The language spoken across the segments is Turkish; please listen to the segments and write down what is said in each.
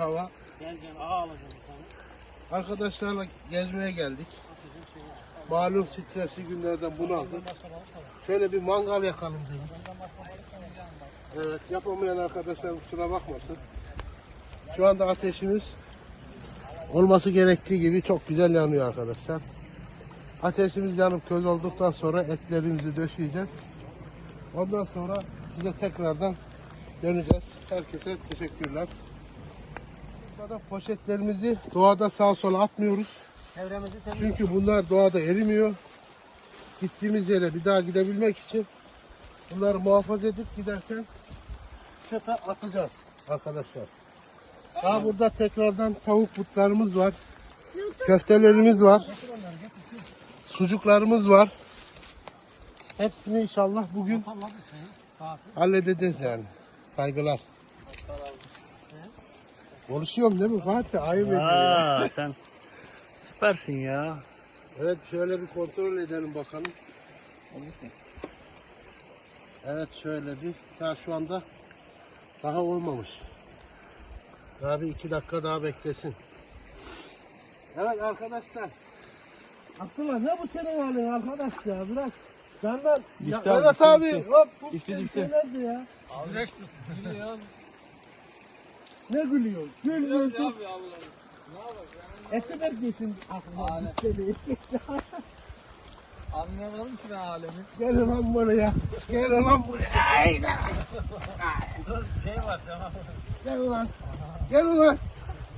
hava. Gel gel ağa alacağım bir tane. Arkadaşlarla gezmeye geldik. Malum stresli günlerden bunu aldık. Şöyle bir mangal yakalım dedik. Evet yapamayan arkadaşlar kusura bakmasın. Şu anda ateşimiz olması gerektiği gibi çok güzel yanıyor arkadaşlar. Ateşimiz yanıp köz olduktan sonra etlerimizi döşeyeceğiz. Ondan sonra size tekrardan döneceğiz. Herkese teşekkürler. Burada poşetlerimizi doğada sağa sola atmıyoruz. Çünkü bunlar doğada erimiyor. Gittiğimiz yere bir daha gidebilmek için bunları muhafaza edip giderken çöpe atacağız arkadaşlar. Daha burada tekrardan tavuk butlarımız var. Köftelerimiz var. Sucuklarımız var. Hepsini inşallah bugün halledeceğiz yani. Saygılar. Konuşuyorum değil mi Fatih? Ayıp ediyor. ya. Aa sen süpersin ya. Evet şöyle bir kontrol edelim bakalım. Evet şöyle bir. Daha şu anda daha olmamış. Daha bir iki dakika daha beklesin. Evet arkadaşlar. Abdullah ne bu senin halin arkadaş ya biraz. Senden. Ya, abi. Hop, bu Düştü, şey nerede ya? Güneş tut. Gülüyor. Ne gülüyorsun? Gülmüyorsun. Eti ver geçsin aklıma. Seni. Anlayamadım ki ben alemi. Gel lan buraya. Gel lan buraya. Hayda. Şey var sana. Gel ulan. Gel ulan.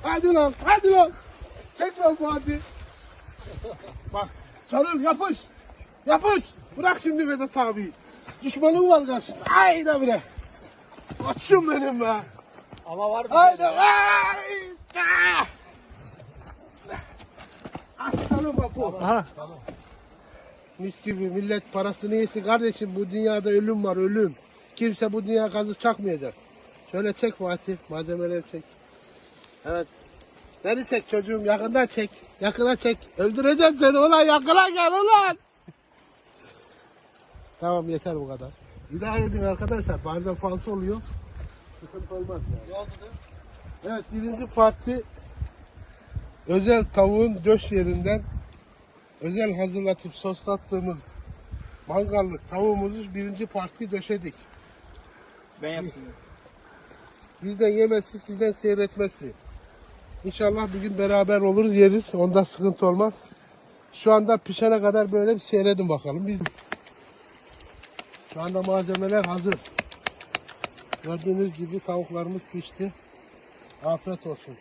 Hadi lan. Hadi lan. Çek lan bu hadi. Bak. Sarıl yapış. Yapış. Bırak şimdi Vedat abi. Düşmanım var karşısında. Hayda bre. Koçum benim be. Ama var bir Hayda. Hayda. Aslanım bapu. Aha. Mis gibi millet parasını yesin kardeşim bu dünyada ölüm var ölüm. Kimse bu dünya kazık çakmayacak. Şöyle çek Fatih malzemeleri çek. Evet. Beni çek çocuğum yakından çek. Yakına çek. Öldüreceğim seni ulan yakına gel ulan. tamam yeter bu kadar. İdare edin arkadaşlar bazen falso oluyor. Sıkıntı olmaz yani. Evet birinci parti özel tavuğun döş yerinden özel hazırlatıp soslattığımız mangallık tavuğumuzu birinci parti döşedik. Ben yaptım. Bizden yemesi sizden seyretmesi. İnşallah bir gün beraber oluruz yeriz. Onda sıkıntı olmaz. Şu anda pişene kadar böyle bir seyredin bakalım. Biz şu anda malzemeler hazır. Gördüğünüz gibi tavuklarımız pişti. Afiyet olsun.